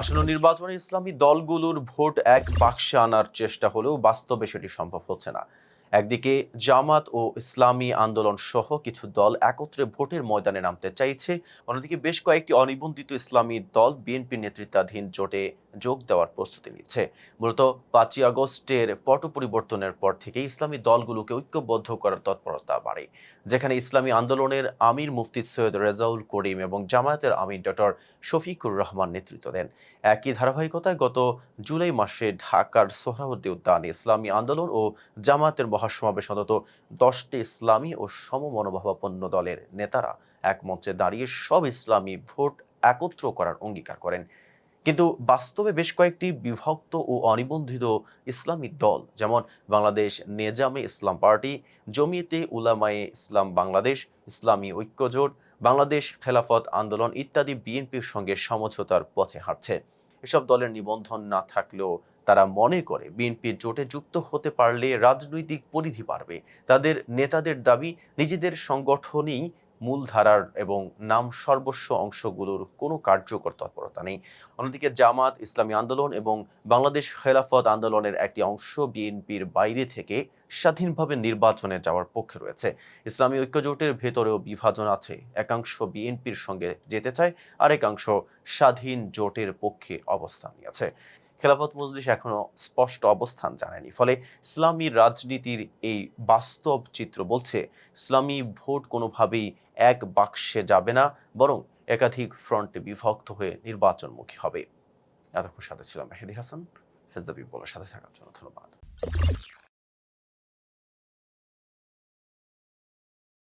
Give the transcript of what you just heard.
আসন্ন নির্বাচনে ইসলামী দলগুলোর ভোট এক বাক্সে আনার চেষ্টা হলেও বাস্তবে সেটি সম্ভব হচ্ছে না। একদিকে জামাত ও ইসলামী আন্দোলন সহ কিছু দল একত্রে ভোটের ময়দানে নামতে চাইছে, অন্যদিকে বেশ কয়েকটি অনিবন্ধিত ইসলামী দল বিএনপি নেতৃত্বাধীন জোটে যোগ দেওয়ার প্রস্তুতি নিচ্ছে। মূলত পাঁচই আগস্টের পট পরিবর্তনের পর থেকে ইসলামী দলগুলোকে ঐক্যবদ্ধ করার তৎপরতা বাড়ে। যেখানে ইসলামী আন্দোলনের আমির মুফতি সৈয়দ রেজাউল করিম এবং জামায়াতের আমির ডক্টর শফিকুর রহমান নেতৃত্ব দেন। একই ধারাবাহিকতায় গত জুলাই মাসে ঢাকার সোহরাওয়ার্দী উদ্যানে ইসলামী আন্দোলন ও জামায়াতের মহাসমাবেশ অন্তত দশটি ইসলামী ও সমমনোভাবাপন্ন দলের নেতারা এক মঞ্চে দাঁড়িয়ে সব ইসলামী ভোট একত্র করার অঙ্গীকার করেন। কিন্তু বাস্তবে বেশ কয়েকটি বিভক্ত ও অনিবন্ধিত ইসলামী দল, যেমন বাংলাদেশ নেজামে ইসলাম পার্টি, জমিয়েতে উলামায়ে ইসলাম বাংলাদেশ, ইসলামী ঐক্যজোট, বাংলাদেশ খেলাফত আন্দোলন ইত্যাদি বিএনপির সঙ্গে সমঝোতার পথে হাঁটছে। এসব দলের নিবন্ধন না থাকলেও তারা মনে করে বিএনপি জোটে যুক্ত হতে পারলে রাজনৈতিক পরিধি বাড়বে। তাদের নেতাদের দাবি, নিজেদের সংগঠনই মূলধারার এবং নাম সর্বস্ব অংশগুলোর কোনো কার্যকর তৎপরতা নেই। অন্যদিকে জামাত, ইসলামী আন্দোলন এবং বাংলাদেশ খেলাফত আন্দোলনের একটি অংশ বিএনপির বাইরে থেকে স্বাধীনভাবে নির্বাচনে যাওয়ার পক্ষে রয়েছে। ইসলামী ঐক্যজোটের ভেতরেও বিভাজন আছে। একাংশ বিএনপির সঙ্গে যেতে চায় আর একাংশ স্বাধীন জোটের পক্ষে অবস্থান নিয়েছে। খেলাফত মজলিস এখনও স্পষ্ট অবস্থান জানায়নি। ফলে ইসলামী রাজনীতির এই বাস্তব চিত্র বলছে, ইসলামী ভোট কোনোভাবেই এক বাক্সে যাবে না, বরং একাধিক ফ্রন্টে বিভক্ত হয়ে নির্বাচনমুখী হবে। এতক্ষণ সাথে ছিলাম মেহেদি হাসান। ফেজদাবি বলার সাথে থাকার জন্য ধন্যবাদ।